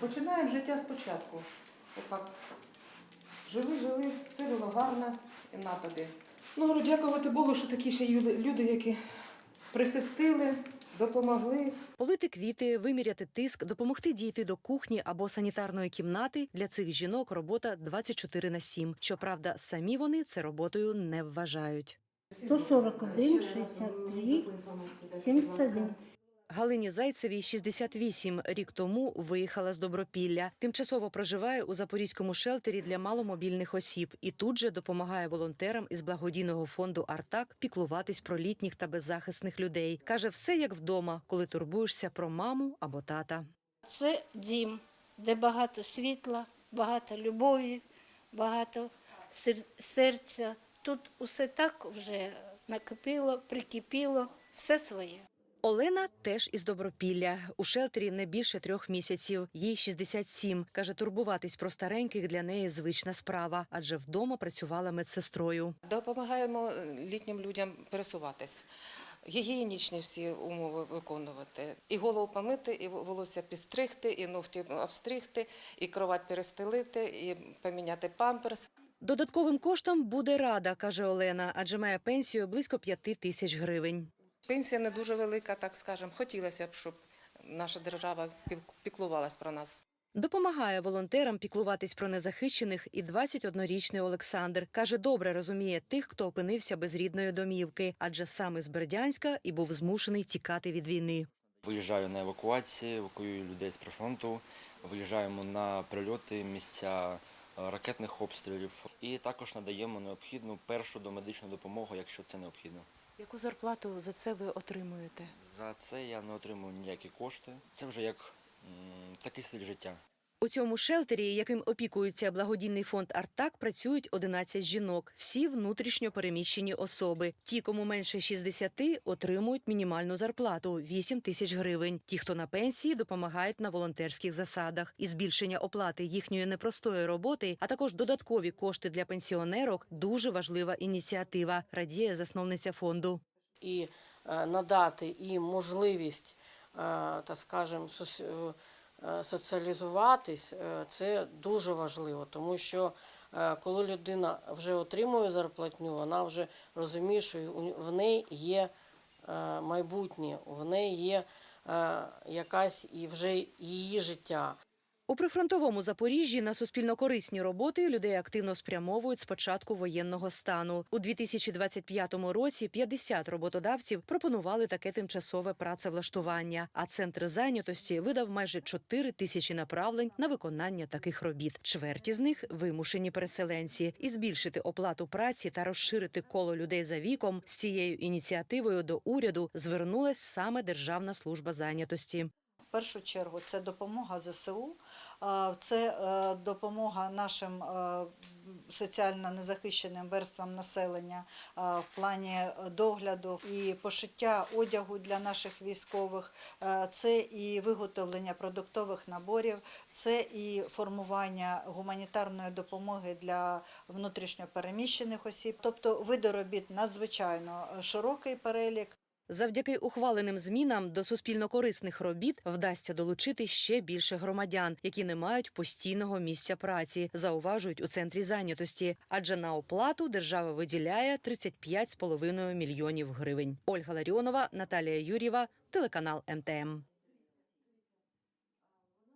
Починаємо життя спочатку. Отак. Жили, жили, все було гарно і на тобі. Ну, говорю, дякувати Богу, що такі ще люди, люди, які прихистили, допомогли. Полити квіти, виміряти тиск, допомогти дійти до кухні або санітарної кімнати для цих жінок робота 24 на 7. Щоправда, самі вони це роботою не вважають. 141, 63, 71. Галині Зайцевій 68. Рік тому виїхала з Добропілля. Тимчасово проживає у запорізькому шелтері для маломобільних осіб і тут же допомагає волонтерам із благодійного фонду Артак піклуватись про літніх та беззахисних людей. каже, все як вдома, коли турбуєшся про маму або тата. Це дім, де багато світла, багато любові, багато сер- серця. Тут усе так вже накипіло, прикипіло, все своє. Олена теж із Добропілля. У шелтері не більше трьох місяців. Їй 67. Каже, турбуватись про стареньких для неї звична справа, адже вдома працювала медсестрою. Допомагаємо літнім людям пересуватись. Гігієнічні всі умови виконувати. І голову помити, і волосся підстригти, і ногті обстригти, і кровать перестелити, і поміняти памперс. Додатковим коштом буде рада, каже Олена, адже має пенсію близько п'яти тисяч гривень. Пенсія не дуже велика, так скажемо. Хотілося б, щоб наша держава піклувалась про нас. Допомагає волонтерам піклуватись про незахищених і 21-річний Олександр. Каже, добре розуміє тих, хто опинився без рідної домівки, адже саме з Бердянська і був змушений тікати від війни. Виїжджаю на евакуації, евакуюю людей з прифронту, виїжджаємо на прильоти, місця е, ракетних обстрілів і також надаємо необхідну першу домедичну допомогу, якщо це необхідно. Яку зарплату за це ви отримуєте? За це я не отримую ніякі кошти. Це вже як такий стиль життя. У цьому шелтері, яким опікується благодійний фонд Артак, працюють 11 жінок. Всі внутрішньо переміщені особи. Ті, кому менше 60, отримують мінімальну зарплату 8 тисяч гривень. Ті, хто на пенсії, допомагають на волонтерських засадах. І збільшення оплати їхньої непростої роботи, а також додаткові кошти для пенсіонерок дуже важлива ініціатива. Радіє засновниця фонду. і е, надати їм можливість, е, так скажемо, е, соціалізуватись, е, це дуже важливо, тому що е, коли людина вже отримує зарплатню, вона вже розуміє, що в неї є е, майбутнє, в неї є е, якась і вже її життя. У прифронтовому Запоріжжі на суспільно-корисні роботи людей активно спрямовують з початку воєнного стану. У 2025 році 50 роботодавців пропонували таке тимчасове працевлаштування. А центр зайнятості видав майже 4 тисячі направлень на виконання таких робіт. Чверті з них вимушені переселенці. І збільшити оплату праці та розширити коло людей за віком з цією ініціативою до уряду звернулась саме Державна служба зайнятості. Першу чергу це допомога ЗСУ, це е, допомога нашим е, соціально незахищеним верствам населення в плані догляду і пошиття одягу для наших військових, Е, це і виготовлення продуктових наборів, це і формування гуманітарної допомоги для внутрішньопереміщених осіб. Тобто види робіт надзвичайно широкий перелік. Завдяки ухваленим змінам до суспільно-корисних робіт вдасться долучити ще більше громадян, які не мають постійного місця праці, зауважують у центрі зайнятості. Адже на оплату держава виділяє 35,5 мільйонів гривень. Ольга Ларіонова, Наталія Юрєва, телеканал МТМ.